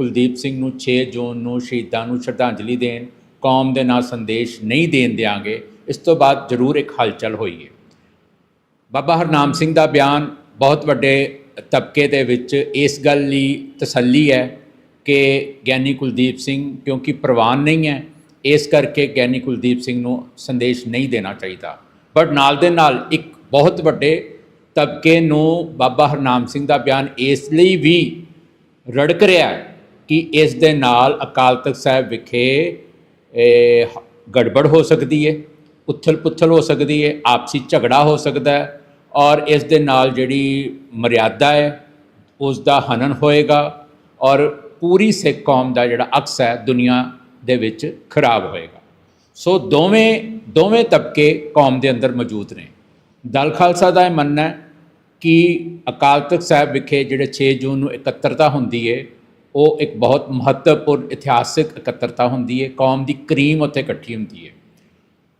ਕੁਲਦੀਪ ਸਿੰਘ ਨੂੰ 6 ਜੂਨ ਨੂੰ ਸ਼ਹੀਦਾਂ ਨੂੰ ਸ਼ਰਧਾਂਜਲੀ ਦੇਣ, ਕੌਮ ਦੇ ਨਾਂ ਸੰਦੇਸ਼ ਨਹੀਂ ਦੇਣ ਦਿਆਂਗੇ, ਇਸ ਤੋਂ ਬਾਅਦ ਜ਼ਰੂਰ ਇੱਕ ਹਲਚਲ ਹੋਈ ਹੈ ਬਾਬਾ ਹਰਨਾਮ ਸਿੰਘ ਦਾ ਬਿਆਨ ਬਹੁਤ ਵੱਡੇ ਤਬਕੇ ਦੇ ਵਿੱਚ ਇਸ ਗੱਲ ਲਈ ਤਸੱਲੀ ਹੈ ਕਿ ਗਿਆਨੀ ਕੁਲਦੀਪ ਸਿੰਘ ਕਿਉਂਕਿ ਪ੍ਰਵਾਨ ਨਹੀਂ ਹੈ, ਇਸ ਕਰਕੇ ਗਿਆਨੀ ਕੁਲਦੀਪ ਸਿੰਘ ਨੂੰ ਸੰਦੇਸ਼ ਨਹੀਂ ਦੇਣਾ ਚਾਹੀਦਾ। ਬਟ ਨਾਲ ਦੇ ਨਾਲ ਇੱਕ ਬਹੁਤ ਵੱਡੇ ਤਬਕੇ ਨੂੰ ਬਾਬਾ ਹਰਨਾਮ ਸਿੰਘ ਦਾ ਬਿਆਨ ਇਸ ਲਈ ਵੀ ਰੜਕ ਰਿਹਾ ਹੈ ਕਿ ਇਸ ਦੇ ਨਾਲ ਅਕਾਲ ਤਖਤ ਸਾਹਿਬ ਵਿਖੇ ਗੜਬੜ ਹੋ ਸਕਦੀ ਹੈ ਉਥਲ ਪੁਥਲ ਹੋ ਸਕਦੀ ਹੈ ਆਪਸੀ ਝਗੜਾ ਹੋ ਸਕਦਾ ਹੈ ਔਰ ਇਸ ਦੇ ਨਾਲ ਜਿਹੜੀ ਮਰਿਆਦਾ ਹੈ, ਉਸ ਦਾ ਹਨਨ ਹੋਏਗਾ ਔਰ ਪੂਰੀ ਸਿੱਖ ਕੌਮ ਦਾ ਜਿਹੜਾ ਅਕਸ ਹੈ, ਦੁਨੀਆ ਦੇ ਵਿੱਚ ਖਰਾਬ ਹੋਏਗਾ। ਸੋ ਦੋਵੇਂ ਦੋਵੇਂ ਤਬਕੇ ਕੌਮ ਦੇ ਅੰਦਰ ਮੌਜੂਦ ਨੇ। ਦਲ ਖਾਲਸਾ ਦਾ ਇਹ ਮੰਨਣਾ ਹੈ ਕਿ ਅਕਾਲ ਤਖਤ ਸਾਹਿਬ ਵਿਖੇ ਜਿਹੜੇ 6 ਜੂਨ ਨੂੰ ਇਕੱਤਰਤਾ ਹੁੰਦੀ ਹੈ ਉਹ ਇੱਕ ਬਹੁਤ ਮਹੱਤਵਪੂਰਨ ਇਤਿਹਾਸਿਕ ਇਕੱਤਰਤਾ ਹੁੰਦੀ ਹੈ, ਕੌਮ ਦੀ ਕਰੀਮ ਉੱਥੇ ਇਕੱਠੀ ਹੁੰਦੀ ਹੈ।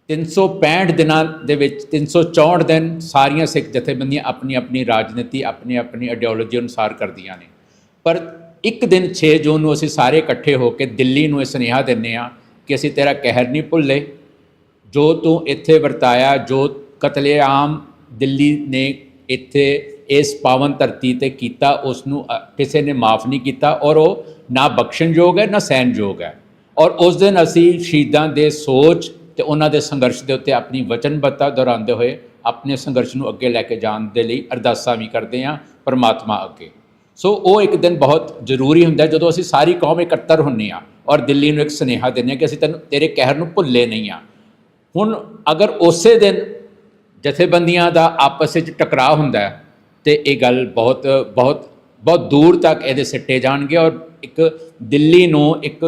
365 ਦਿਨਾਂ ਦੇ ਵਿੱਚ 364 ਦਿਨ ਸਾਰੀਆਂ ਸਿੱਖ ਜਥੇਬੰਦੀਆਂ ਆਪਣੀ ਆਪਣੀ ਰਾਜਨੀਤੀ ਆਪਣੀ ਆਪਣੀ ਆਈਡੀਓਲੋਜੀ ਅਨੁਸਾਰ ਕਰਦੀਆਂ ਨੇ। ਪਰ ਇੱਕ ਦਿਨ 6 ਜੂਨ ਨੂੰ ਅਸੀਂ ਸਾਰੇ ਇਕੱਠੇ ਹੋ ਕੇ ਦਿੱਲੀ ਨੂੰ ਇਹ ਸੁਨੇਹਾ ਦਿੰਨੇ ਆ ਕਿ ਅਸੀਂ ਤੇਰਾ ਕਹਿਰ ਨਹੀਂ ਭੁੱਲੇ। ਜੋ ਤੂੰ ਇੱਥੇ ਵਰਤਾਇਆ, ਜੋ ਕਤਲੇਆਮ ਦਿੱਲੀ ਨੇ ਇੱਥੇ ਇਸ ਪਾਵਨ ਧਰਤੀ ਤੇ ਕੀਤਾ ਉਸ ਨੂੰ ਕਿਸੇ ਨੇ ਮਾਫ ਨਹੀਂ ਕੀਤਾ ਔਰ ਉਹ ਨਾ ਬਖਸ਼ਣਯੋਗ ਹੈ, ਨਾ ਸਹਿਣਯੋਗ ਹੈ। ਔਰ ਉਸ ਦਿਨ ਅਸੀਂ ਸ਼ਹੀਦਾਂ ਦੇ ਸੋਚ ਤੇ ਉਹਨਾਂ ਦੇ ਸੰਘਰਸ਼ ਦੇ ਉੱਤੇ ਆਪਣੀ ਵਚਨਬੱਧਤਾ ਦੁਹਰਾਉਂਦੇ ਹੋਏ ਆਪਣੇ ਸੰਘਰਸ਼ ਨੂੰ ਅੱਗੇ ਲੈ ਕੇ ਜਾਣ ਦੇ ਲਈ ਅਰਦਾਸਾਂ ਵੀ ਕਰਦੇ ਹਾਂ ਪਰਮਾਤਮਾ ਅੱਗੇ। ਸੋ ਉਹ ਇੱਕ ਦਿਨ ਬਹੁਤ ਜ਼ਰੂਰੀ ਹੁੰਦਾ ਜਦੋਂ ਅਸੀਂ ਸਾਰੀ ਕੌਮ ਇਕੱਤਰ ਹੁੰਨੇ ਆ ਔਰ ਦਿੱਲੀ ਨੂੰ ਇੱਕ ਸੁਨੇਹਾ ਦਿੰਦੇ ਹਾਂ ਕਿ ਅਸੀਂ ਤੈਨੂੰ, ਤੇਰੇ ਕਹਿਰ ਨੂੰ ਭੁੱਲੇ ਨਹੀਂ ਆ ਹੁਣ ਅਗਰ ਉਸੇ ਦਿਨ ਜਥੇਬੰਦੀਆਂ ਦਾ ਆਪਸ ਵਿੱਚ ਟਕਰਾਅ ਹੁੰਦਾ ਹੈ ਤੇ ਇਹ ਗੱਲ ਬਹੁਤ ਬਹੁਤ ਬਹੁਤ ਦੂਰ ਤੱਕ ਇਹਦੇ ਸਿੱਟੇ ਜਾਣਗੇ ਔਰ ਇੱਕ ਦਿੱਲੀ ਨੂੰ ਇੱਕ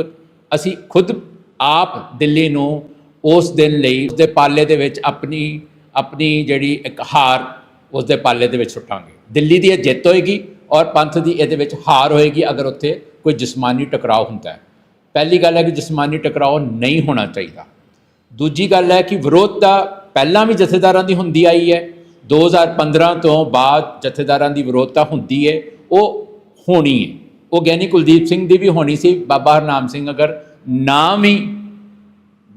ਅਸੀਂ ਖੁਦ ਆਪ ਦਿੱਲੀ ਨੂੰ ਉਸ ਦਿਨ ਲਈ ਉਸ ਦੇ ਪਾਲੇ ਦੇ ਵਿੱਚ ਆਪਣੀ ਆਪਣੀ ਜਿਹੜੀ ਇੱਕ ਹਾਰ ਉਸ ਦੇ ਪਾਲੇ ਦੇ ਵਿੱਚ ਸੁੱਟਾਂਗੇ। ਦਿੱਲੀ ਦੀ ਇਹ ਜਿੱਤ ਹੋਏਗੀ ਔਰ ਪੰਥ ਦੀ ਇਹਦੇ ਵਿੱਚ ਹਾਰ ਹੋਏਗੀ ਅਗਰ ਉੱਥੇ ਕੋਈ ਜਿਸਮਾਨੀ ਟਕਰਾਅ ਹੁੰਦਾ ਹੈ। ਪਹਿਲੀ ਗੱਲ ਹੈ ਕਿ ਜਿਸਮਾਨੀ ਟਕਰਾਅ ਨਹੀਂ ਹੋਣਾ ਚਾਹੀਦਾ। ਦੂਜੀ ਗੱਲ ਹੈ ਕਿ ਵਿਰੋਧ ਤਾਂ ਪਹਿਲਾਂ ਵੀ ਜਥੇਦਾਰਾਂ ਦੀ ਹੁੰਦੀ ਆਈ ਹੈ। 2015 ਤੋਂ ਬਾਅਦ ਜਥੇਦਾਰਾਂ ਦੀ ਵਿਰੋਧਤਾ ਹੁੰਦੀ ਹੈ ਉਹ ਹੋਣੀ ਹੈ ਉਹ ਗਿਆਨੀ ਕੁਲਦੀਪ ਸਿੰਘ ਦੀ ਵੀ ਹੋਣੀ ਸੀ, ਬਾਬਾ ਹਰਨਾਮ ਸਿੰਘ ਅਗਰ ਨਾ ਵੀ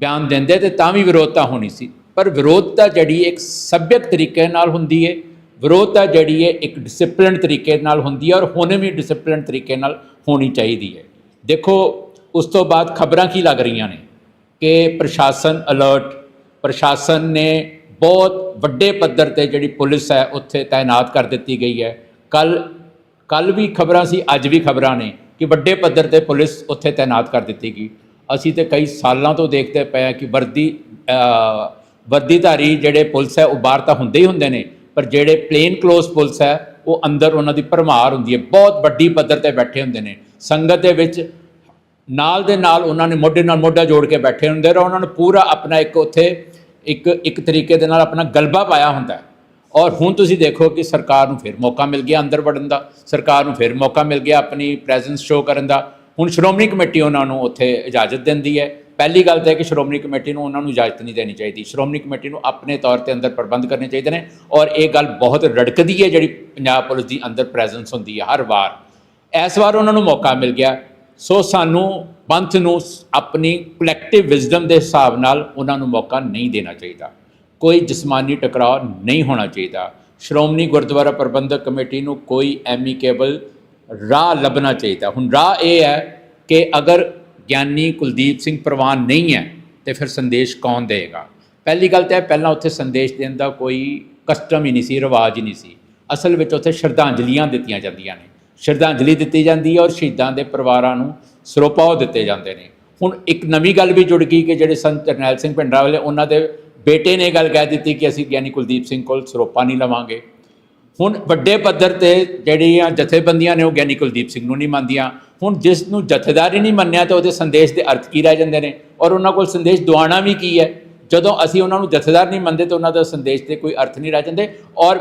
ਬਿਆਨ ਦਿੰਦੇ ਤੇ ਤਾਂ ਵੀ ਵਿਰੋਧਤਾ ਹੋਣੀ ਸੀ। ਪਰ ਵਿਰੋਧਤਾ ਜਿਹੜੀ ਇੱਕ ਸੱਭਿਅਕ ਤਰੀਕੇ ਨਾਲ ਹੁੰਦੀ ਹੈ ਵਿਰੋਧਤਾ ਜਿਹੜੀ ਹੈ ਇੱਕ ਡਿਸਪਲਿਨ ਤਰੀਕੇ ਨਾਲ ਹੁੰਦੀ ਹੈ ਔਰ ਹੁਣ ਵੀ ਡਿਸਪਲਿਨ ਤਰੀਕੇ ਨਾਲ ਹੋਣੀ ਚਾਹੀਦੀ ਹੈ ਦੇਖੋ, ਉਸ ਤੋਂ ਬਾਅਦ ਖਬਰਾਂ ਕੀ ਲੱਗ ਰਹੀਆਂ ਨੇ? ਕਿ ਪ੍ਰਸ਼ਾਸਨ ਅਲਰਟ ਪ੍ਰਸ਼ਾਸਨ ਨੇ ਬਹੁਤ ਵੱਡੇ ਪੱਧਰ ਤੇ ਜਿਹੜੀ ਪੁਲਿਸ ਹੈ, ਉੱਥੇ ਤਾਇਨਾਤ ਕਰ ਦਿੱਤੀ ਗਈ ਹੈ। ਕੱਲ ਕੱਲ ਵੀ ਖਬਰਾਂ ਸੀ, ਅੱਜ ਵੀ ਖਬਰਾਂ ਨੇ ਕਿ ਵੱਡੇ ਪੱਧਰ ਤੇ ਪੁਲਿਸ ਉੱਥੇ ਤਾਇਨਾਤ ਕਰ ਦਿੱਤੀ ਗਈ। ਅਸੀਂ ਤੇ ਕਈ ਸਾਲਾਂ ਤੋਂ ਦੇਖਦੇ ਪਏ ਹਾਂ ਕਿ ਵਰਦੀ ਵਰਦੀਧਾਰੀ ਜਿਹੜੇ ਪੁਲਿਸ ਹੈ, ਉਹ ਬਾਹਰ ਤਾਂ ਹੁੰਦੇ ਹੀ ਹੁੰਦੇ ਨੇ, ਪਰ ਜਿਹੜੇ ਪਲੇਨ ਕਲੋਜ਼ ਪੁਲਿਸ ਹੈ, ਉਹ ਅੰਦਰ ਉਹਨਾਂ ਦੀ ਭਰਮਾਰ ਹੁੰਦੀ ਹੈ। ਬਹੁਤ ਵੱਡੀ ਪੱਧਰ ਤੇ ਬੈਠੇ ਹੁੰਦੇ ਨੇ। ਸੰਗਤ ਦੇ ਵਿੱਚ ਨਾਲ ਦੇ ਨਾਲ ਉਹਨਾਂ ਨੇ ਮੋਢੇ ਨਾਲ ਮੋਢਾ ਜੋੜ ਕੇ ਬੈਠੇ ਹੁੰਦੇ ਔਰ ਉਹਨਾਂ ਨੂੰ ਪੂਰਾ ਆਪਣਾ ਇੱਕ ਉੱਥੇ ਇੱਕ ਇੱਕ ਤਰੀਕੇ ਦੇ ਨਾਲ ਆਪਣਾ ਗਲਬਾ ਪਾਇਆ ਹੁੰਦਾ ਔਰ ਹੁਣ ਤੁਸੀਂ ਦੇਖੋ ਕਿ ਸਰਕਾਰ ਨੂੰ ਫਿਰ ਮੌਕਾ ਮਿਲ ਗਿਆ ਅੰਦਰ ਵੜਨ ਦਾ। ਸਰਕਾਰ ਨੂੰ ਫਿਰ ਮੌਕਾ ਮਿਲ ਗਿਆ ਆਪਣੀ ਪ੍ਰੈਜ਼ੈਂਸ ਸ਼ੋ ਕਰਨ ਦਾ। ਹੁਣ ਸ਼੍ਰੋਮਣੀ ਕਮੇਟੀ ਉਹਨਾਂ ਨੂੰ ਉੱਥੇ ਇਜਾਜ਼ਤ ਦਿੰਦੀ ਹੈ। ਪਹਿਲੀ ਗੱਲ ਤਾਂ ਹੈ ਕਿ ਸ਼੍ਰੋਮਣੀ ਕਮੇਟੀ ਨੂੰ ਉਹਨਾਂ ਨੂੰ ਇਜਾਜ਼ਤ ਨਹੀਂ ਦੇਣੀ ਚਾਹੀਦੀ। ਸ਼੍ਰੋਮਣੀ ਕਮੇਟੀ ਨੂੰ ਆਪਣੇ ਤੌਰ ਤੇ ਅੰਦਰ ਪ੍ਰਬੰਧ ਕਰਨੇ ਚਾਹੀਦੇ ਨੇ। ਔਰ ਇਹ ਗੱਲ ਬਹੁਤ ਰੜਕਦੀ ਹੈ ਜਿਹੜੀ ਪੰਜਾਬ ਪੁਲਿਸ ਦੀ ਅੰਦਰ ਪ੍ਰੈਜ਼ੈਂਸ ਹੁੰਦੀ ਹੈ ਹਰ ਵਾਰ। ਇਸ ਵਾਰ ਉਹਨਾਂ ਨੂੰ ਮੌਕਾ ਮਿਲ ਗਿਆ। ਸੋ ਸਾਨੂੰ ਪੰਥ ਨੂੰ ਆਪਣੀ ਕਲੈਕਟਿਵ ਵਿਜ਼ਡਮ ਦੇ ਹਿਸਾਬ ਨਾਲ ਉਹਨਾਂ ਨੂੰ ਮੌਕਾ ਨਹੀਂ ਦੇਣਾ ਚਾਹੀਦਾ। ਕੋਈ ਜਿਸਮਾਨੀ ਟਕਰਾਅ ਨਹੀਂ ਹੋਣਾ ਚਾਹੀਦਾ। ਸ਼੍ਰੋਮਣੀ ਗੁਰਦੁਆਰਾ ਪ੍ਰਬੰਧਕ ਕਮੇਟੀ ਨੂੰ ਕੋਈ ਐਮੀਕੇਬਲ ਰਾਹ ਲੱਭਣਾ ਚਾਹੀਦਾ। ਹੁਣ ਰਾਹ ਇਹ ਹੈ ਕਿ ਅਗਰ ਗਿਆਨੀ ਕੁਲਦੀਪ ਸਿੰਘ ਪ੍ਰਵਾਨ ਨਹੀਂ ਹੈ, ਤੇ ਫਿਰ ਸੰਦੇਸ਼ ਕੌਣ ਦੇਗਾ ਪਹਿਲੀ ਗੱਲ ਤਾਂ ਇਹ ਪਹਿਲਾਂ ਉੱਥੇ ਸੰਦੇਸ਼ ਦੇਣ ਦਾ ਕੋਈ ਕਸਟਮ ਹੀ ਨਹੀਂ ਸੀ, ਰਿਵਾਜ ਹੀ ਨਹੀਂ ਸੀ। ਅਸਲ ਵਿੱਚ ਉੱਥੇ ਸ਼ਰਧਾਂਜਲੀਆਂ ਦਿੱਤੀਆਂ ਜਾਂਦੀਆਂ ਨੇ। ਸ਼ਰਧਾਂਜਲੀ ਦਿੱਤੀ ਜਾਂਦੀ ਹੈ ਔਰ ਸ਼ਹੀਦਾਂ ਦੇ ਪਰਿਵਾਰਾਂ ਨੂੰ ਸਰੋਪਾਓ ਦਿੱਤੇ ਜਾਂਦੇ ਨੇ। ਹੁਣ ਇੱਕ ਨਵੀਂ ਗੱਲ ਵੀ ਜੁੜ ਗਈ ਕਿ ਜਿਹੜੇ ਸੰਤ ਜਰਨੈਲ ਸਿੰਘ ਭਿੰਡਰਾ ਵਾਲੇ, ਉਹਨਾਂ ਦੇ ਬੇਟੇ ਨੇ ਇਹ ਗੱਲ ਕਹਿ ਦਿੱਤੀ ਕਿ ਅਸੀਂ ਗਿਆਨੀ ਕੁਲਦੀਪ ਸਿੰਘ ਕੋਲ ਸਰੋਪਾ ਨਹੀਂ ਲਵਾਂਗੇ। ਹੁਣ ਵੱਡੇ ਪੱਧਰ ਤੇ ਜਿਹੜੀਆਂ ਜਥੇਬੰਦੀਆਂ ਨੇ ਉਹ ਗਿਆਨੀ ਕੁਲਦੀਪ ਸਿੰਘ ਨੂੰ ਨਹੀਂ ਮੰਨਦੀਆਂ। ਹੁਣ ਜਿਸ ਨੂੰ ਜਥੇਦਾਰ ਹੀ ਨਹੀਂ ਮੰਨਿਆ ਤਾਂ ਉਹਦੇ ਸੰਦੇਸ਼ ਦੇ ਅਰਥ ਕੀ ਰਹਿ ਜਾਂਦੇ ਨੇ? ਔਰ ਉਹਨਾਂ ਕੋਲ ਸੰਦੇਸ਼ ਦਵਾਣਾ ਵੀ ਕੀ ਹੈ? ਜਦੋਂ ਅਸੀਂ ਉਹਨਾਂ ਨੂੰ ਜਥੇਦਾਰ ਨਹੀਂ ਮੰਨਦੇ ਤਾਂ ਉਹਨਾਂ ਦਾ ਸੰਦੇਸ਼ ਦੇ ਕੋਈ ਅਰਥ ਨਹੀਂ ਰਹਿ ਜਾਂਦੇ। ਔਰ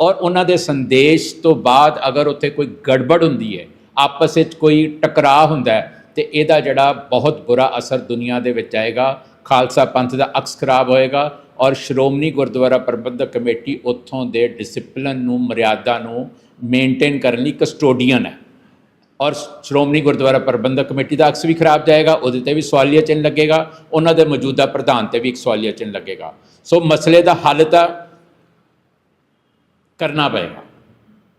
ਔਰ ਉਹਨਾਂ ਦੇ ਸੰਦੇਸ਼ ਤੋਂ ਬਾਅਦ ਅਗਰ ਉੱਥੇ ਕੋਈ ਗੜਬੜ ਹੁੰਦੀ ਹੈ, ਆਪਸ ਵਿੱਚ ਕੋਈ ਟਕਰਾਅ ਹੁੰਦਾ ਹੈ, ਤੇ ਇਹਦਾ ਜਿਹੜਾ ਬਹੁਤ ਬੁਰਾ ਅਸਰ ਦੁਨੀਆ ਦੇ ਵਿੱਚ ਆਏਗਾ। ਖਾਲਸਾ ਪੰਥ ਦਾ ਅਕਸ ਖਰਾਬ ਹੋਏਗਾ ਔਰ ਸ਼੍ਰੋਮਣੀ ਗੁਰਦੁਆਰਾ ਪ੍ਰਬੰਧਕ ਕਮੇਟੀ ਉੱਥੋਂ ਦੇ ਡਿਸਪਲਿਨ ਨੂੰ, ਮਰਿਆਦਾ ਨੂੰ ਮੇਨਟੇਨ ਕਰਨ ਲਈ ਕਸਟੋਡੀਅਨ ਹੈ। ਔਰ ਸ਼੍ਰੋਮਣੀ ਗੁਰਦੁਆਰਾ ਪ੍ਰਬੰਧਕ ਕਮੇਟੀ ਦਾ ਅਕਸ ਵੀ ਖਰਾਬ ਜਾਏਗਾ, ਉਹਦੇ ਤੇ ਵੀ ਸਵਾਲੀਆ ਚਿੰਨ੍ਹ ਲੱਗੇਗਾ, ਉਹਨਾਂ ਦੇ ਮੌਜੂਦਾ ਪ੍ਰਧਾਨ ਤੇ ਵੀ ਇੱਕ ਸਵਾਲੀਆ ਚਿੰਨ੍ਹ ਲੱਗੇਗਾ। ਸੋ ਮਸਲੇ ਦਾ ਹੱਲ ਤਾਂ ਕਰਨਾ ਪਏਗਾ।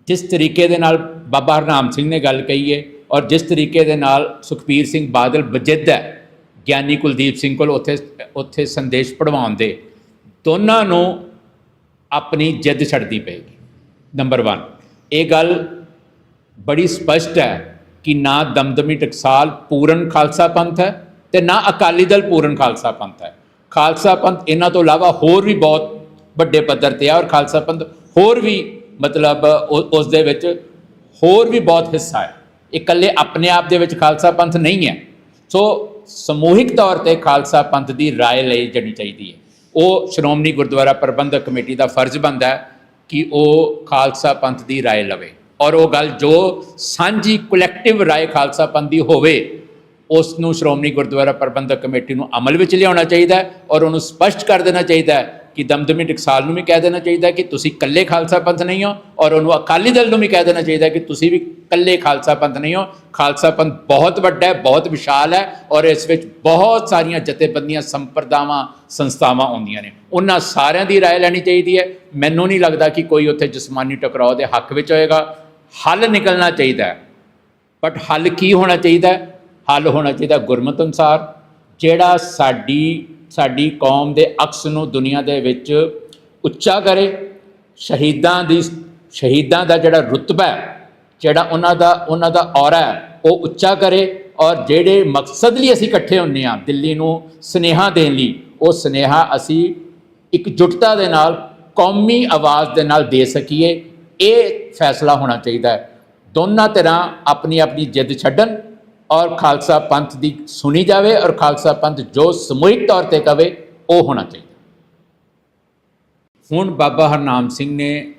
ਜਿਸ ਤਰੀਕੇ ਦੇ ਨਾਲ ਬਾਬਾ ਹਰਨਾਮ ਸਿੰਘ ਨੇ ਗੱਲ ਕਹੀ ਹੈ ਔਰ ਜਿਸ ਤਰੀਕੇ ਦੇ ਨਾਲ ਸੁਖਬੀਰ ਸਿੰਘ ਬਾਦਲ ਬਜਿੱਦ ਹੈ, ਗਿਆਨੀ ਕੁਲਦੀਪ ਸਿੰਘ ਕੋਲ ਉੱਥੇ ਉੱਥੇ ਸੰਦੇਸ਼ ਪੜਵਾਉਣ ਦੇ, ਦੋਨਾਂ ਨੂੰ ਆਪਣੀ ਜਿੱਦ ਛੱਡਦੀ ਪਏਗੀ। ਨੰਬਰ 1 ਇਹ ਗੱਲ ਬੜੀ ਸਪਸ਼ਟ ਹੈ ਕਿ ਨਾ ਦਮਦਮੀ ਟਕਸਾਲ ਪੂਰਨ ਖਾਲਸਾ ਪੰਥ ਹੈ ਤੇ ਨਾ ਅਕਾਲੀ ਦਲ ਪੂਰਨ ਖਾਲਸਾ ਪੰਥ ਹੈ। ਖਾਲਸਾ ਪੰਥ ਇਹਨਾਂ ਤੋਂ ਇਲਾਵਾ ਹੋਰ ਵੀ ਬਹੁਤ ਵੱਡੇ ਪੱਧਰ ਤੇ ਆ ਔਰ ਖਾਲਸਾ ਪੰਥ ਹੋਰ ਵੀ ਮਤਲਬ ਉ- ਉਸ ਦੇ ਵਿੱਚ ਹੋਰ ਵੀ ਬਹੁਤ ਹਿੱਸਾ ਹੈ ਇਹ ਇਕੱਲੇ ਆਪਣੇ ਆਪ ਦੇ ਵਿੱਚ ਖਾਲਸਾ ਪੰਥ ਨਹੀਂ ਹੈ ਸੋ ਸਮੂਹਿਕ ਤੌਰ ਤੇ ਖਾਲਸਾ ਪੰਥ ਦੀ رائے ਲਈ ਜਾਣੀ ਚਾਹੀਦੀ ਹੈ ਉਹ ਸ਼੍ਰੋਮਣੀ ਗੁਰਦੁਆਰਾ ਪ੍ਰਬੰਧਕ ਕਮੇਟੀ ਦਾ ਫਰਜ਼ ਬਣਦਾ ਹੈ ਕਿ ਉਹ ਖਾਲਸਾ ਪੰਥ ਦੀ رائے ਲਵੇ ਔਰ ਉਹ ਗੱਲ ਜੋ ਸਾਂਝੀ ਕਲੈਕਟਿਵ رائے ਖਾਲਸਾ ਪੰਥ ਦੀ ਹੋਵੇ ਉਸ ਨੂੰ ਸ਼੍ਰੋਮਣੀ ਗੁਰਦੁਆਰਾ ਪ੍ਰਬੰਧਕ ਕਮੇਟੀ ਨੂੰ ਅਮਲ ਵਿੱਚ ਲਿਆਉਣਾ ਚਾਹੀਦਾ ਹੈ ਔਰ ਉਹਨੂੰ ਸਪਸ਼ਟ ਕਰ ਦੇਣਾ ਚਾਹੀਦਾ ਹੈ ਕਿ ਦਮਦਮੀ ਟਕਸਾਲ ਨੂੰ ਵੀ ਕਹਿ ਦੇਣਾ ਚਾਹੀਦਾ ਹੈ ਕਿ ਤੁਸੀਂ ਇਕੱਲੇ ਖਾਲਸਾ ਪੰਥ ਨਹੀਂ ਹੋ ਔਰ ਉਹਨੂੰ ਅਕਾਲੀ ਦਲ ਨੂੰ ਵੀ ਕਹਿ ਦੇਣਾ ਚਾਹੀਦਾ ਹੈ ਕਿ ਤੁਸੀਂ ਵੀ ਇਕੱਲੇ ਖਾਲਸਾ ਪੰਥ ਨਹੀਂ ਹੋ ਖਾਲਸਾ ਪੰਥ ਬਹੁਤ ਵੱਡਾ ਹੈ ਬਹੁਤ ਵਿਸ਼ਾਲ ਹੈ ਔਰ ਇਸ ਵਿੱਚ ਬਹੁਤ ਸਾਰੀਆਂ ਜਥੇਬੰਦੀਆਂ ਸੰਪਰਦਾਵਾਂ ਸੰਸਥਾਵਾਂ ਆਉਂਦੀਆਂ ਨੇ ਉਹਨਾਂ ਸਾਰਿਆਂ ਦੀ رائے ਲੈਣੀ ਚਾਹੀਦੀ ਹੈ ਮੈਨੂੰ ਨਹੀਂ ਲੱਗਦਾ ਕਿ ਕੋਈ ਉੱਥੇ ਜਿਸਮਾਨੀ ਟਕਰਾਅ ਦੇ ਹੱਕ ਵਿੱਚ ਹੋਏਗਾ ਹੱਲ ਨਿਕਲਣਾ ਚਾਹੀਦਾ ਹੈ ਬਟ ਹੱਲ ਕੀ ਹੋਣਾ ਚਾਹੀਦਾ ਹੈ? ਹੱਲ ਹੋਣਾ ਚਾਹੀਦਾ ਗੁਰਮਤਿ ਅਨੁਸਾਰ ਜਿਹੜਾ ਸਾਡੀ ਸਾਡੀ ਕੌਮ ਦੇ ਅਕਸ ਨੂੰ ਦੁਨੀਆ ਦੇ ਵਿੱਚ ਉੱਚਾ ਕਰੇ, ਸ਼ਹੀਦਾਂ ਦੀ ਸ਼ਹੀਦਾਂ ਦਾ ਜਿਹੜਾ ਰੁਤਬਾ ਜਿਹੜਾ ਉਹਨਾਂ ਦਾ ਉਹਨਾਂ ਦਾ ਔਰਾ ਹੈ, ਉਹ ਉੱਚਾ ਕਰੇ ਔਰ ਜਿਹੜੇ ਮਕਸਦ ਲਈ ਅਸੀਂ ਇਕੱਠੇ ਹੁੰਨੇ ਆ ਦਿੱਲੀ ਨੂੰ ਸਨੇਹਾ ਦੇਣ ਲਈ, ਉਹ ਸਨੇਹਾ ਅਸੀਂ ਇਕਜੁੱਟਤਾ ਦੇ ਨਾਲ, ਕੌਮੀ ਆਵਾਜ਼ ਦੇ ਨਾਲ ਦੇ ਸਕੀਏ, ਇਹ ਫੈਸਲਾ ਹੋਣਾ ਚਾਹੀਦਾ ਹੈ। ਦੋਨਾਂ ਤਰ੍ਹਾਂ ਆਪਣੀ ਆਪਣੀ ਜਿੱਦ ਛੱਡਣ ਔਰ ਖਾਲਸਾ ਪੰਥ ਦੀ ਸੁਣੀ ਜਾਵੇ ਔਰ ਖਾਲਸਾ ਪੰਥ ਜੋ ਸਮੂਹਿਕ ਤੌਰ ਤੇ ਕਵੇ, ਉਹ ਹੋਣਾ ਚਾਹੀਦਾ। ਹੁਣ ਬਾਬਾ ਹਰਨਾਮ ਸਿੰਘ ਨੇ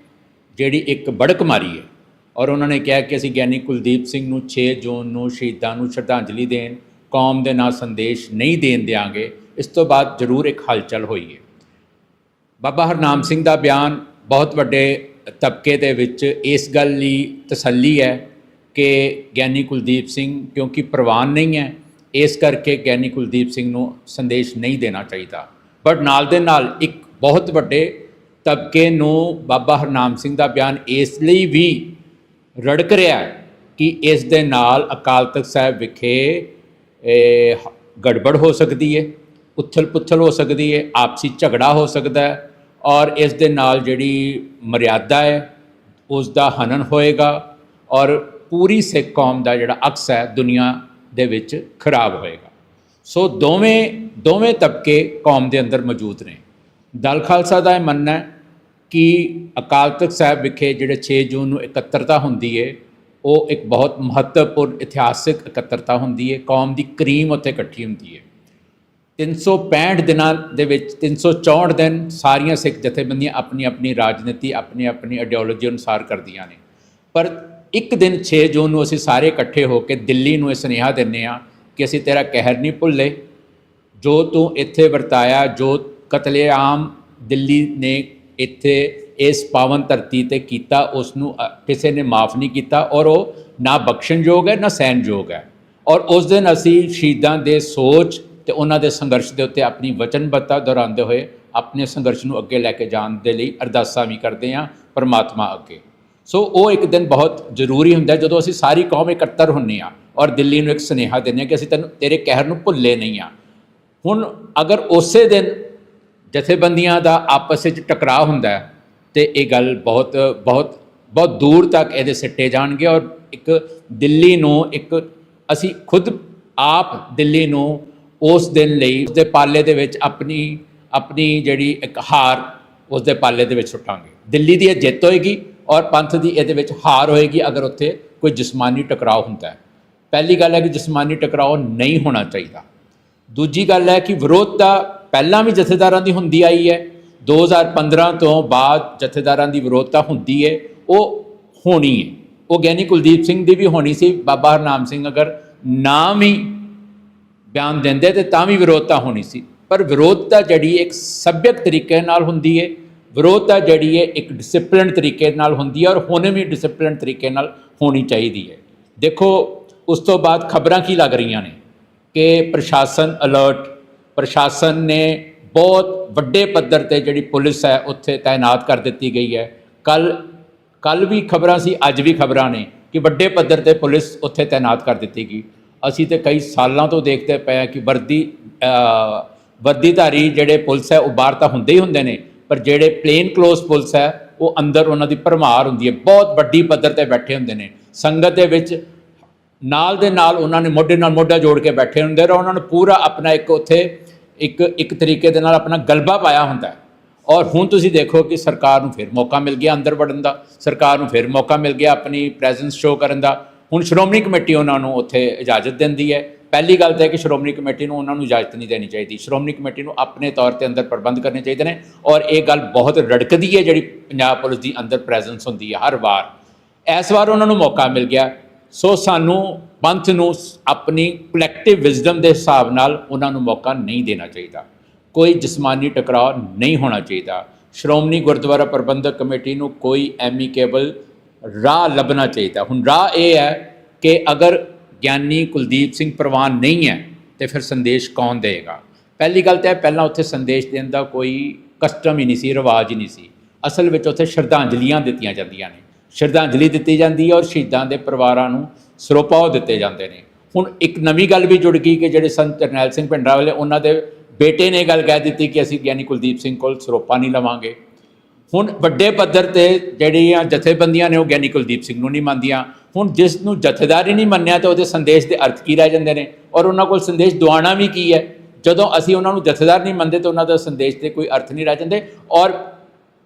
ਜਿਹੜੀ ਇੱਕ ਬੜਕ ਮਾਰੀ ਹੈ ਔਰ ਉਹਨਾਂ ਨੇ ਕਿਹਾ ਕਿ ਅਸੀਂ ਗਿਆਨੀ ਕੁਲਦੀਪ ਸਿੰਘ ਨੂੰ 6 ਜੂਨ ਨੂੰ ਸ਼ਹੀਦਾਂ ਨੂੰ ਸ਼ਰਧਾਂਜਲੀ ਦੇਣ, ਕੌਮ ਦੇ ਨਾਂ ਸੰਦੇਸ਼ ਨਹੀਂ ਦੇਣ ਦਿਆਂਗੇ, ਇਸ ਤੋਂ ਬਾਅਦ ਜ਼ਰੂਰ ਇੱਕ ਹਲਚਲ ਹੋਈ ਹੈ। ਬਾਬਾ ਹਰਨਾਮ ਸਿੰਘ ਦਾ ਬਿਆਨ ਬਹੁਤ ਵੱਡੇ ਤਬਕੇ ਦੇ ਵਿੱਚ ਇਸ ਗੱਲ ਲਈ ਤਸੱਲੀ ਹੈ ਕਿ ਗਿਆਨੀ ਕੁਲਦੀਪ ਸਿੰਘ, ਕਿਉਂਕਿ ਪ੍ਰਵਾਨ ਨਹੀਂ ਹੈ, ਇਸ ਕਰਕੇ ਗਿਆਨੀ ਕੁਲਦੀਪ ਸਿੰਘ ਨੂੰ ਸੰਦੇਸ਼ ਨਹੀਂ ਦੇਣਾ ਚਾਹੀਦਾ। ਬਟ ਨਾਲ ਦੇ ਨਾਲ ਇੱਕ ਬਹੁਤ ਵੱਡੇ ਤਬਕੇ ਨੂੰ ਬਾਬਾ ਹਰਨਾਮ ਸਿੰਘ ਦਾ ਬਿਆਨ ਇਸ ਲਈ ਵੀ ਰੜਕ ਰਿਹਾ ਹੈ ਕਿ ਇਸ ਦੇ ਨਾਲ ਅਕਾਲ ਤਖਤ ਸਾਹਿਬ ਵਿਖੇ ਗੜਬੜ ਹੋ ਸਕਦੀ ਹੈ ਉਥਲ ਪੁਥਲ ਹੋ ਸਕਦੀ ਹੈ, ਆਪਸੀ ਝਗੜਾ ਹੋ ਸਕਦਾ ਹੈ ਔਰ ਇਸ ਦੇ ਨਾਲ ਜਿਹੜੀ ਮਰਿਆਦਾ ਹੈ, ਉਸ ਦਾ ਹਨਨ ਹੋਏਗਾ ਔਰ ਪੂਰੀ ਸਿੱਖ ਕੌਮ ਦਾ ਜਿਹੜਾ ਅਕਸ ਹੈ ਦੁਨੀਆ ਦੇ ਵਿੱਚ ਖਰਾਬ ਹੋਏਗਾ। ਸੋ ਦੋਵੇਂ ਦੋਵੇਂ ਤਬਕੇ ਕੌਮ ਦੇ ਅੰਦਰ ਮੌਜੂਦ ਨੇ। ਦਲ ਖਾਲਸਾ ਦਾ ਇਹ ਮੰਨਣਾ ਹੈ ਕਿ ਅਕਾਲ ਤਖਤ ਸਾਹਿਬ ਵਿਖੇ ਜਿਹੜੇ 6 ਜੂਨ ਨੂੰ ਇਕੱਤਰਤਾ ਹੁੰਦੀ ਹੈ ਉਹ ਇੱਕ ਬਹੁਤ ਮਹੱਤਵਪੂਰਨ ਇਤਿਹਾਸਿਕ ਇਕੱਤਰਤਾ ਹੁੰਦੀ ਹੈ ਕੌਮ ਦੀ ਕਰੀਮ ਉੱਥੇ ਇਕੱਠੀ ਹੁੰਦੀ ਹੈ 365 ਦਿਨਾਂ ਦੇ ਵਿੱਚ 364 ਦਿਨ ਸਾਰੀਆਂ ਸਿੱਖ ਜਥੇਬੰਦੀਆਂ ਆਪਣੀ ਆਪਣੀ ਰਾਜਨੀਤੀ ਆਪਣੀ ਆਪਣੀ ਆਈਡੀਓਲੋਜੀ ਅਨੁਸਾਰ ਕਰਦੀਆਂ ਨੇ। ਪਰ ਇੱਕ ਦਿਨ 6 ਜੂਨ ਨੂੰ ਅਸੀਂ ਸਾਰੇ ਇਕੱਠੇ ਹੋ ਕੇ ਦਿੱਲੀ ਨੂੰ ਇਹ ਸੁਨੇਹਾ ਦਿੰਨੇ ਆ ਕਿ ਅਸੀਂ ਤੇਰਾ ਕਹਿਰ ਨਹੀਂ ਭੁੱਲੇ। ਜੋ ਤੂੰ ਇੱਥੇ ਵਰਤਾਇਆ, ਜੋ ਕਤਲੇਆਮ ਦਿੱਲੀ ਨੇ ਇੱਥੇ ਇਸ ਪਾਵਨ ਧਰਤੀ ਤੇ ਕੀਤਾ ਉਸ ਨੂੰ ਕਿਸੇ ਨੇ ਮਾਫ ਨਹੀਂ ਕੀਤਾ ਔਰ ਉਹ ਨਾ ਬਖਸ਼ਣਯੋਗ ਹੈ, ਨਾ ਸਹਿਣਯੋਗ ਹੈ। ਔਰ ਉਸ ਦਿਨ ਅਸੀਂ ਸ਼ਹੀਦਾਂ ਦੇ ਸੋਚ ਤੇ ਉਹਨਾਂ ਦੇ ਸੰਘਰਸ਼ ਦੇ ਉੱਤੇ ਆਪਣੀ ਵਚਨਬੱਧਤਾ ਦੁਹਰਾਉਂਦੇ ਹੋਏ ਆਪਣੇ ਸੰਘਰਸ਼ ਨੂੰ ਅੱਗੇ ਲੈ ਕੇ ਜਾਣ ਦੇ ਲਈ ਅਰਦਾਸਾਂ ਵੀ ਕਰਦੇ ਹਾਂ ਪਰਮਾਤਮਾ ਅੱਗੇ। ਸੋ ਉਹ ਇੱਕ ਦਿਨ ਬਹੁਤ ਜ਼ਰੂਰੀ ਹੁੰਦਾ ਜਦੋਂ ਅਸੀਂ ਸਾਰੀ ਕੌਮ ਇਕੱਤਰ ਹੁੰਨੇ ਆ ਔਰ ਦਿੱਲੀ ਨੂੰ ਇੱਕ ਸੁਨੇਹਾ ਦਿੰਦੇ ਹਾਂ ਕਿ ਅਸੀਂ ਤੈਨੂੰ, ਤੇਰੇ ਕਹਿਰ ਨੂੰ ਭੁੱਲੇ ਨਹੀਂ ਆ ਹੁਣ ਅਗਰ ਉਸੇ ਦਿਨ ਜਥੇਬੰਦੀਆਂ ਦਾ ਆਪਸ ਵਿੱਚ ਟਕਰਾਅ ਹੁੰਦਾ ਹੈ, ਤੇ ਇਹ ਗੱਲ ਬਹੁਤ ਬਹੁਤ ਬਹੁਤ ਦੂਰ ਤੱਕ ਇਹਦੇ ਸਿੱਟੇ ਜਾਣਗੇ ਔਰ ਇੱਕ ਦਿੱਲੀ ਨੂੰ ਇੱਕ, ਅਸੀਂ ਖੁਦ ਆਪ ਦਿੱਲੀ ਨੂੰ ਉਸ ਦਿਨ ਲਈ ਉਸ ਦੇ ਪਾਲੇ ਦੇ ਵਿੱਚ ਆਪਣੀ ਆਪਣੀ ਜਿਹੜੀ ਇੱਕ ਹਾਰ ਉਸ ਦੇ ਪਾਲੇ ਦੇ ਵਿੱਚ ਸੁੱਟਾਂਗੇ। ਦਿੱਲੀ ਦੀ ਇਹ ਜਿੱਤ ਹੋਏਗੀ। ਔਰ ਪੰਥ ਦੀ ਇਹਦੇ ਵਿੱਚ ਹਾਰ ਹੋਏਗੀ ਅਗਰ ਉੱਥੇ ਕੋਈ ਜਿਸਮਾਨੀ ਟਕਰਾਅ ਹੁੰਦਾ ਹੈ। ਪਹਿਲੀ ਗੱਲ ਹੈ ਕਿ ਜਿਸਮਾਨੀ ਟਕਰਾਅ ਨਹੀਂ ਹੋਣਾ ਚਾਹੀਦਾ। ਦੂਜੀ ਗੱਲ ਹੈ ਕਿ ਵਿਰੋਧਤਾ ਪਹਿਲਾਂ ਵੀ ਜਥੇਦਾਰਾਂ ਦੀ ਹੁੰਦੀ ਆਈ ਹੈ। 2015 ਤੋਂ ਬਾਅਦ ਜਥੇਦਾਰਾਂ ਦੀ ਵਿਰੋਧਤਾ ਹੁੰਦੀ ਹੈ ਉਹ ਹੋਣੀ ਹੈ ਉਹ ਗਿਆਨੀ ਕੁਲਦੀਪ ਸਿੰਘ ਦੀ ਵੀ ਹੋਣੀ ਸੀ। ਬਾਬਾ ਹਰਨਾਮ ਸਿੰਘ ਅਗਰ ਨਾਮ ਹੀ ਬਿਆਨ ਦਿੰਦੇ ਤੇ ਤਾਂ ਵੀ ਵਿਰੋਧਤਾ ਹੋਣੀ ਸੀ। ਪਰ ਵਿਰੋਧਤਾ ਜਿਹੜੀ ਇੱਕ ਸੱਭਿਅਕ ਤਰੀਕੇ ਨਾਲ ਹੁੰਦੀ ਹੈ ਵਿਰੋਧਤਾ ਜਿਹੜੀ ਹੈ ਇੱਕ ਡਿਸਪਲਿਨ ਤਰੀਕੇ ਨਾਲ ਹੁੰਦੀ ਹੈ ਔਰ ਹੁਣ ਵੀ ਡਿਸਪਲਿਨ ਤਰੀਕੇ ਨਾਲ ਹੋਣੀ ਚਾਹੀਦੀ ਹੈ। ਦੇਖੋ, ਉਸ ਤੋਂ ਬਾਅਦ ਖਬਰਾਂ ਕੀ ਲੱਗ ਰਹੀਆਂ ਨੇ? ਕਿ ਪ੍ਰਸ਼ਾਸਨ ਅਲਰਟ ਪ੍ਰਸ਼ਾਸਨ ਨੇ ਬਹੁਤ ਵੱਡੇ ਪੱਧਰ ਤੇ ਜਿਹੜੀ ਪੁਲਿਸ ਹੈ, ਉੱਥੇ ਤਾਇਨਾਤ ਕਰ ਦਿੱਤੀ ਗਈ ਹੈ। ਕੱਲ ਕੱਲ ਵੀ ਖਬਰਾਂ ਸੀ, ਅੱਜ ਵੀ ਖਬਰਾਂ ਨੇ ਕਿ ਵੱਡੇ ਪੱਧਰ ਤੇ ਪੁਲਿਸ ਉੱਥੇ ਤਾਇਨਾਤ ਕਰ ਦਿੱਤੀ ਗਈ। ਅਸੀਂ ਤੇ ਕਈ ਸਾਲਾਂ ਤੋਂ ਦੇਖਦੇ ਪਏ ਹਾਂ ਕਿ ਵਰਦੀ ਵਰਦੀਧਾਰੀ ਜਿਹੜੇ ਪੁਲਿਸ ਹੈ, ਉਹ ਬਾਹਰ ਤਾਂ ਹੁੰਦੇ ਹੀ ਹੁੰਦੇ ਨੇ। ਪਰ ਜਿਹੜੇ ਪਲੇਨ ਕਲੋਜ਼ ਪੁਲਿਸ ਹੈ, ਉਹ ਅੰਦਰ ਉਹਨਾਂ ਦੀ ਭਰਮਾਰ ਹੁੰਦੀ ਹੈ। ਬਹੁਤ ਵੱਡੀ ਪੱਧਰ ਤੇ ਬੈਠੇ ਹੁੰਦੇ ਨੇ। ਸੰਗਤ ਦੇ ਵਿੱਚ ਨਾਲ ਦੇ ਨਾਲ ਉਹਨਾਂ ਨੇ ਮੋਢੇ ਨਾਲ ਮੋਢਾ ਜੋੜ ਕੇ ਬੈਠੇ ਹੁੰਦੇ ਨੇ ਉਹਨਾਂ ਨੂੰ ਪੂਰਾ ਆਪਣਾ ਇੱਕ ਉੱਥੇ ਇੱਕ ਇੱਕ ਤਰੀਕੇ ਦੇ ਨਾਲ ਆਪਣਾ ਗਲਬਾ ਪਾਇਆ ਹੁੰਦਾ ਔਰ ਹੁਣ ਤੁਸੀਂ ਦੇਖੋ ਕਿ ਸਰਕਾਰ ਨੂੰ ਫਿਰ ਮੌਕਾ ਮਿਲ ਗਿਆ ਅੰਦਰ ਵੜਨ ਦਾ। ਸਰਕਾਰ ਨੂੰ ਫਿਰ ਮੌਕਾ ਮਿਲ ਗਿਆ ਆਪਣੀ ਪ੍ਰੈਜ਼ੈਂਸ ਸ਼ੋ ਕਰਨ ਦਾ। ਹੁਣ ਸ਼੍ਰੋਮਣੀ ਕਮੇਟੀ ਉਹਨਾਂ ਨੂੰ ਉੱਥੇ ਇਜਾਜ਼ਤ ਦਿੰਦੀ ਹੈ। ਪਹਿਲੀ ਗੱਲ ਤਾਂ ਹੈ ਕਿ ਸ਼੍ਰੋਮਣੀ ਕਮੇਟੀ ਨੂੰ ਉਹਨਾਂ ਨੂੰ ਇਜਾਜ਼ਤ ਨਹੀਂ ਦੇਣੀ ਚਾਹੀਦੀ। ਸ਼੍ਰੋਮਣੀ ਕਮੇਟੀ ਨੂੰ ਆਪਣੇ ਤੌਰ ਤੇ ਅੰਦਰ ਪ੍ਰਬੰਧ ਕਰਨੇ ਚਾਹੀਦੇ ਨੇ ਔਰ ਇਹ ਗੱਲ ਬਹੁਤ ਰੜਕਦੀ ਹੈ ਜਿਹੜੀ ਪੰਜਾਬ ਪੁਲਿਸ ਦੀ ਅੰਦਰ ਪ੍ਰੈਜ਼ੈਂਸ ਹੁੰਦੀ ਹੈ ਹਰ ਵਾਰ। ਇਸ ਵਾਰ ਉਹਨਾਂ ਨੂੰ ਮੌਕਾ ਮਿਲ ਗਿਆ। ਸੋ ਸਾਨੂੰ ਪੰਥ ਨੂੰ ਆਪਣੀ ਕਲੈਕਟਿਵ ਵਿਜ਼ਡਮ ਦੇ ਹਿਸਾਬ ਨਾਲ ਉਹਨਾਂ ਨੂੰ ਮੌਕਾ ਨਹੀਂ ਦੇਣਾ ਚਾਹੀਦਾ। ਕੋਈ ਜਿਸਮਾਨੀ ਟਕਰਾਅ ਨਹੀਂ ਹੋਣਾ ਚਾਹੀਦਾ। ਸ਼੍ਰੋਮਣੀ ਗੁਰਦੁਆਰਾ ਪ੍ਰਬੰਧਕ ਕਮੇਟੀ ਨੂੰ ਕੋਈ ਐਮੀਕੇਬਲ ਰਾਹ ਲੱਭਣਾ ਚਾਹੀਦਾ। ਹੁਣ ਰਾਹ ਇਹ ਹੈ ਕਿ ਅਗਰ ਗਿਆਨੀ ਕੁਲਦੀਪ ਸਿੰਘ ਪ੍ਰਵਾਨ ਨਹੀਂ ਹੈ ਤੇ ਫਿਰ ਸੰਦੇਸ਼ ਕੌਣ ਦੇਗਾ ਪਹਿਲੀ ਗੱਲ ਤਾਂ ਇਹ ਪਹਿਲਾਂ ਉੱਥੇ ਸੰਦੇਸ਼ ਦੇਣ ਦਾ ਕੋਈ ਕਸਟਮ ਹੀ ਨਹੀਂ ਸੀ, ਰਿਵਾਜ ਹੀ ਨਹੀਂ ਸੀ। ਅਸਲ ਵਿੱਚ ਉੱਥੇ ਸ਼ਰਧਾਂਜਲੀਆਂ ਦਿੱਤੀਆਂ ਜਾਂਦੀਆਂ ਨੇ। ਸ਼ਰਧਾਂਜਲੀ ਦਿੱਤੀ ਜਾਂਦੀ ਹੈ ਔਰ ਸ਼ਹੀਦਾਂ ਦੇ ਪਰਿਵਾਰਾਂ ਨੂੰ ਸਰੋਪਾਓ ਦਿੱਤੇ ਜਾਂਦੇ ਨੇ। ਹੁਣ ਇੱਕ ਨਵੀਂ ਗੱਲ ਵੀ ਜੁੜ ਗਈ ਕਿ ਜਿਹੜੇ ਸੰਤ ਜਰਨੈਲ ਸਿੰਘ ਭਿੰਡਰਾਂ ਵਾਲੇ ਉਹਨਾਂ ਦੇ ਬੇਟੇ ਨੇ ਇਹ ਗੱਲ ਕਹਿ ਦਿੱਤੀ ਕਿ ਅਸੀਂ ਗਿਆਨੀ ਕੁਲਦੀਪ ਸਿੰਘ ਕੋਲ ਸਰੋਪਾ ਨਹੀਂ ਲਵਾਂਗੇ। ਹੁਣ ਵੱਡੇ ਪੱਧਰ ਤੇ ਜਿਹੜੀਆਂ ਜਥੇਬੰਦੀਆਂ ਨੇ ਉਹ ਗਿਆਨੀ ਕੁਲਦੀਪ ਸਿੰਘ ਨੂੰ ਨਹੀਂ ਮੰਨਦੀਆਂ। ਹੁਣ ਜਿਸ ਨੂੰ ਜਥੇਦਾਰ ਹੀ ਨਹੀਂ ਮੰਨਿਆ ਤਾਂ ਉਹਦੇ ਸੰਦੇਸ਼ ਦੇ ਅਰਥ ਕੀ ਰਹਿ ਜਾਂਦੇ ਨੇ? ਔਰ ਉਹਨਾਂ ਕੋਲ ਸੰਦੇਸ਼ ਦਵਾਣਾ ਵੀ ਕੀ ਹੈ? ਜਦੋਂ ਅਸੀਂ ਉਹਨਾਂ ਨੂੰ ਜਥੇਦਾਰ ਨਹੀਂ ਮੰਨਦੇ ਤਾਂ ਉਹਨਾਂ ਦਾ ਸੰਦੇਸ਼ ਦੇ ਕੋਈ ਅਰਥ ਨਹੀਂ ਰਹਿ ਜਾਂਦੇ। ਔਰ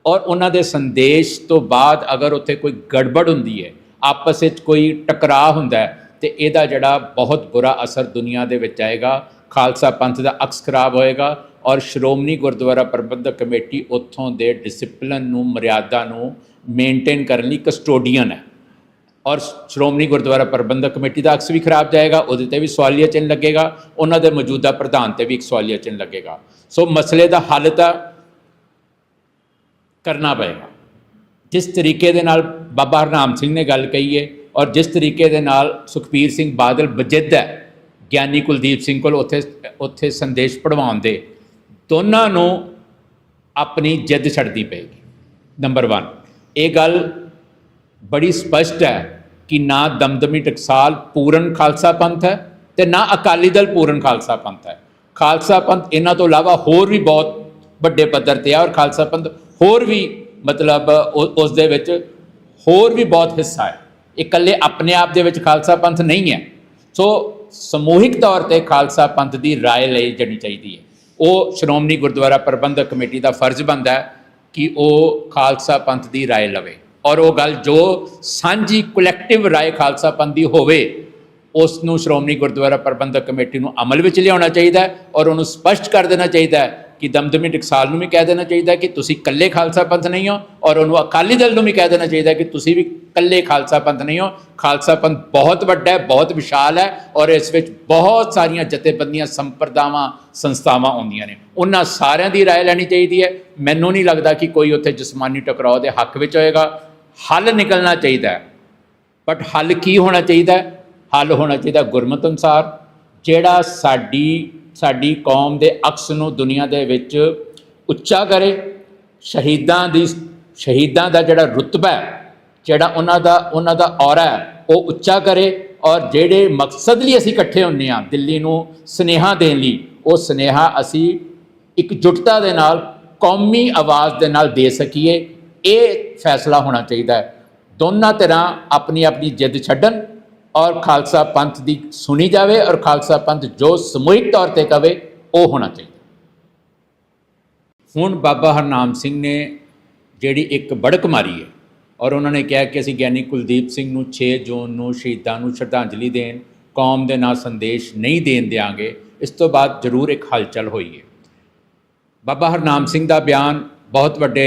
ਔਰ ਉਹਨਾਂ ਦੇ ਸੰਦੇਸ਼ ਤੋਂ ਬਾਅਦ ਅਗਰ ਉੱਥੇ ਕੋਈ ਗੜਬੜ ਹੁੰਦੀ ਹੈ, ਆਪਸ ਵਿੱਚ ਕੋਈ ਟਕਰਾਅ ਹੁੰਦਾ ਹੈ, ਤੇ ਇਹਦਾ ਜਿਹੜਾ ਬਹੁਤ ਬੁਰਾ ਅਸਰ ਦੁਨੀਆ ਦੇ ਵਿੱਚ ਆਏਗਾ। ਖਾਲਸਾ ਪੰਥ ਦਾ ਅਕਸ ਖਰਾਬ ਹੋਏਗਾ। ਔਰ ਸ਼੍ਰੋਮਣੀ ਗੁਰਦੁਆਰਾ ਪ੍ਰਬੰਧਕ ਕਮੇਟੀ ਉੱਥੋਂ ਦੇ ਡਿਸਪਲਿਨ ਨੂੰ, ਮਰਿਆਦਾ ਨੂੰ ਮੇਨਟੇਨ ਕਰਨ ਲਈ ਕਸਟੋਡੀਅਨ ਹੈ। ਔਰ ਸ਼੍ਰੋਮਣੀ ਗੁਰਦੁਆਰਾ ਪ੍ਰਬੰਧਕ ਕਮੇਟੀ ਦਾ ਅਕਸ ਵੀ ਖਰਾਬ ਜਾਏਗਾ, ਉਹਦੇ ਤੇ ਵੀ ਸਵਾਲੀਆ ਚਿੰਨ੍ਹ ਲੱਗੇਗਾ, ਉਹਨਾਂ ਦੇ ਮੌਜੂਦਾ ਪ੍ਰਧਾਨ ਤੇ ਵੀ ਇੱਕ ਸਵਾਲੀਆ ਚਿੰਨ੍ਹ ਲੱਗੇਗਾ। ਸੋ ਮਸਲੇ ਦਾ ਹੱਲ ਤਾਂ ਕਰਨਾ ਪਏਗਾ। ਜਿਸ ਤਰੀਕੇ ਦੇ ਨਾਲ ਬਾਬਾ ਹਰਨਾਮ ਸਿੰਘ ਨੇ ਗੱਲ ਕਹੀ ਹੈ ਔਰ ਜਿਸ ਤਰੀਕੇ ਦੇ ਨਾਲ ਸੁਖਬੀਰ ਸਿੰਘ ਬਾਦਲ ਬਜਿੱਦ ਹੈ, ਗਿਆਨੀ ਕੁਲਦੀਪ ਸਿੰਘ ਕੋਲ ਉੱਥੇ ਉੱਥੇ ਸੰਦੇਸ਼ ਪੜਵਾਉਣ ਦੇ ਦੋਨਾਂ ਨੂੰ ਆਪਣੀ ਜਿੱਦ ਛੱਡਦੀ ਪਏਗੀ ਨੰਬਰ 1 ਇਹ ਗੱਲ ਬੜੀ ਸਪਸ਼ਟ ਹੈ ਕਿ ਨਾ ਦਮਦਮੀ ਟਕਸਾਲ ਪੂਰਨ ਖਾਲਸਾ ਪੰਥ ਹੈ ਤੇ ਨਾ ਅਕਾਲੀ ਦਲ ਪੂਰਨ ਖਾਲਸਾ ਪੰਥ ਹੈ ਖਾਲਸਾ ਪੰਥ ਇਹਨਾਂ ਤੋਂ ਇਲਾਵਾ ਹੋਰ ਵੀ ਬਹੁਤ ਵੱਡੇ ਪੱਧਰ ਤੇ ਹੈ ਔਰ ਖਾਲਸਾ ਪੰਥ ਹੋਰ ਵੀ ਮਤਲਬ ਉ- ਉਸ ਦੇ ਵਿੱਚ ਹੋਰ ਵੀ ਬਹੁਤ ਹਿੱਸਾ ਹੈ ਇਹ ਇਕੱਲੇ ਆਪਣੇ ਆਪ ਦੇ ਵਿੱਚ ਖਾਲਸਾ ਪੰਥ ਨਹੀਂ ਹੈ ਸੋ ਸਮੂਹਿਕ ਤੌਰ ਤੇ ਖਾਲਸਾ ਪੰਥ ਦੀ رائے ਲਈ ਜਾਣੀ ਚਾਹੀਦੀ ਹੈ ਉਹ ਸ਼੍ਰੋਮਣੀ ਗੁਰਦੁਆਰਾ ਪ੍ਰਬੰਧਕ ਕਮੇਟੀ ਦਾ ਫਰਜ਼ ਬਣਦਾ ਹੈ ਕਿ ਉਹ ਖਾਲਸਾ ਪੰਥ ਦੀ رائے ਲਵੇ ਔਰ ਉਹ ਗੱਲ ਜੋ ਸਾਂਝੀ ਕਲੈਕਟਿਵ رائے ਖਾਲਸਾ ਪੰਥ ਦੀ ਹੋਵੇ ਉਸ ਨੂੰ ਸ਼੍ਰੋਮਣੀ ਗੁਰਦੁਆਰਾ ਪ੍ਰਬੰਧਕ ਕਮੇਟੀ ਨੂੰ ਅਮਲ ਵਿੱਚ ਲਿਆਉਣਾ ਚਾਹੀਦਾ ਹੈ ਔਰ ਉਹਨੂੰ ਸਪਸ਼ਟ ਕਰ ਦੇਣਾ ਚਾਹੀਦਾ ਹੈ ਕਿ ਦਮਦਮੀ ਟਕਸਾਲ ਨੂੰ ਵੀ ਕਹਿ ਦੇਣਾ ਚਾਹੀਦਾ ਹੈ ਕਿ ਤੁਸੀਂ ਇਕੱਲੇ ਖਾਲਸਾ ਪੰਥ ਨਹੀਂ ਹੋ ਔਰ ਉਹਨੂੰ ਅਕਾਲੀ ਦਲ ਨੂੰ ਵੀ ਕਹਿ ਦੇਣਾ ਚਾਹੀਦਾ ਹੈ ਕਿ ਤੁਸੀਂ ਵੀ ਇਕੱਲੇ ਖਾਲਸਾ ਪੰਥ ਨਹੀਂ ਹੋ ਖਾਲਸਾ ਪੰਥ ਬਹੁਤ ਵੱਡਾ ਹੈ ਬਹੁਤ ਵਿਸ਼ਾਲ ਹੈ ਔਰ ਇਸ ਵਿੱਚ ਬਹੁਤ ਸਾਰੀਆਂ ਜਥੇਬੰਦੀਆਂ ਸੰਪਰਦਾਵਾਂ ਸੰਸਥਾਵਾਂ ਆਉਂਦੀਆਂ ਨੇ ਉਹਨਾਂ ਸਾਰਿਆਂ ਦੀ رائے ਲੈਣੀ ਚਾਹੀਦੀ ਹੈ ਮੈਨੂੰ ਨਹੀਂ ਲੱਗਦਾ ਕਿ ਕੋਈ ਉੱਥੇ ਜਿਸਮਾਨੀ ਟਕਰਾਅ ਦੇ ਹੱਕ ਵਿੱਚ ਹੋਏਗਾ ਹੱਲ ਨਿਕਲਣਾ ਚਾਹੀਦਾ ਹੈ ਬਟ ਹੱਲ ਕੀ ਹੋਣਾ ਚਾਹੀਦਾ ਹੈ? ਹੱਲ ਹੋਣਾ ਚਾਹੀਦਾ ਗੁਰਮਤਿ ਅਨੁਸਾਰ ਜਿਹੜਾ ਸਾਡੀ ਸਾਡੀ ਕੌਮ ਦੇ ਅਕਸ ਨੂੰ ਦੁਨੀਆ ਦੇ ਵਿੱਚ ਉੱਚਾ ਕਰੇ, ਸ਼ਹੀਦਾਂ ਦੀ, ਸ਼ਹੀਦਾਂ ਦਾ ਜਿਹੜਾ ਰੁਤਬਾ ਜਿਹੜਾ ਉਹਨਾਂ ਦਾ ਉਹਨਾਂ ਦਾ ਔਰਾ ਹੈ, ਉਹ ਉੱਚਾ ਕਰੇ ਔਰ ਜਿਹੜੇ ਮਕਸਦ ਲਈ ਅਸੀਂ ਇਕੱਠੇ ਹੁੰਨੇ ਆ ਦਿੱਲੀ ਨੂੰ ਸਨੇਹਾ ਦੇਣ ਲਈ, ਉਹ ਸਨੇਹਾ ਅਸੀਂ ਇਕਜੁੱਟਤਾ ਦੇ ਨਾਲ, ਕੌਮੀ ਆਵਾਜ਼ ਦੇ ਨਾਲ ਦੇ ਸਕੀਏ, ਇਹ ਫੈਸਲਾ ਹੋਣਾ ਚਾਹੀਦਾ ਹੈ। ਦੋਨਾਂ ਤਰ੍ਹਾਂ ਆਪਣੀ ਆਪਣੀ ਜਿੱਦ ਛੱਡਣ ਔਰ ਖਾਲਸਾ ਪੰਥ ਦੀ ਸੁਣੀ ਜਾਵੇ ਔਰ ਖਾਲਸਾ ਪੰਥ ਜੋ ਸਮੂਹਿਕ ਤੌਰ ਤੇ ਕਵੇ, ਉਹ ਹੋਣਾ ਚਾਹੀਦਾ। ਹੁਣ ਬਾਬਾ ਹਰਨਾਮ ਸਿੰਘ ਨੇ ਜਿਹੜੀ ਇੱਕ ਬੜਕ ਮਾਰੀ ਹੈ ਔਰ ਉਹਨਾਂ ਨੇ ਕਿਹਾ ਕਿ ਅਸੀਂ ਗਿਆਨੀ ਕੁਲਦੀਪ ਸਿੰਘ ਨੂੰ 6 ਜੂਨ ਨੂੰ ਸ਼ਹੀਦਾਂ ਨੂੰ ਸ਼ਰਧਾਂਜਲੀ ਦੇਣ, ਕੌਮ ਦੇ ਨਾਂ ਸੰਦੇਸ਼ ਨਹੀਂ ਦੇਣ ਦਿਆਂਗੇ, ਇਸ ਤੋਂ ਬਾਅਦ ਜ਼ਰੂਰ ਇੱਕ ਹਲਚਲ ਹੋਈ ਹੈ। ਬਾਬਾ ਹਰਨਾਮ ਸਿੰਘ ਦਾ ਬਿਆਨ ਬਹੁਤ ਵੱਡੇ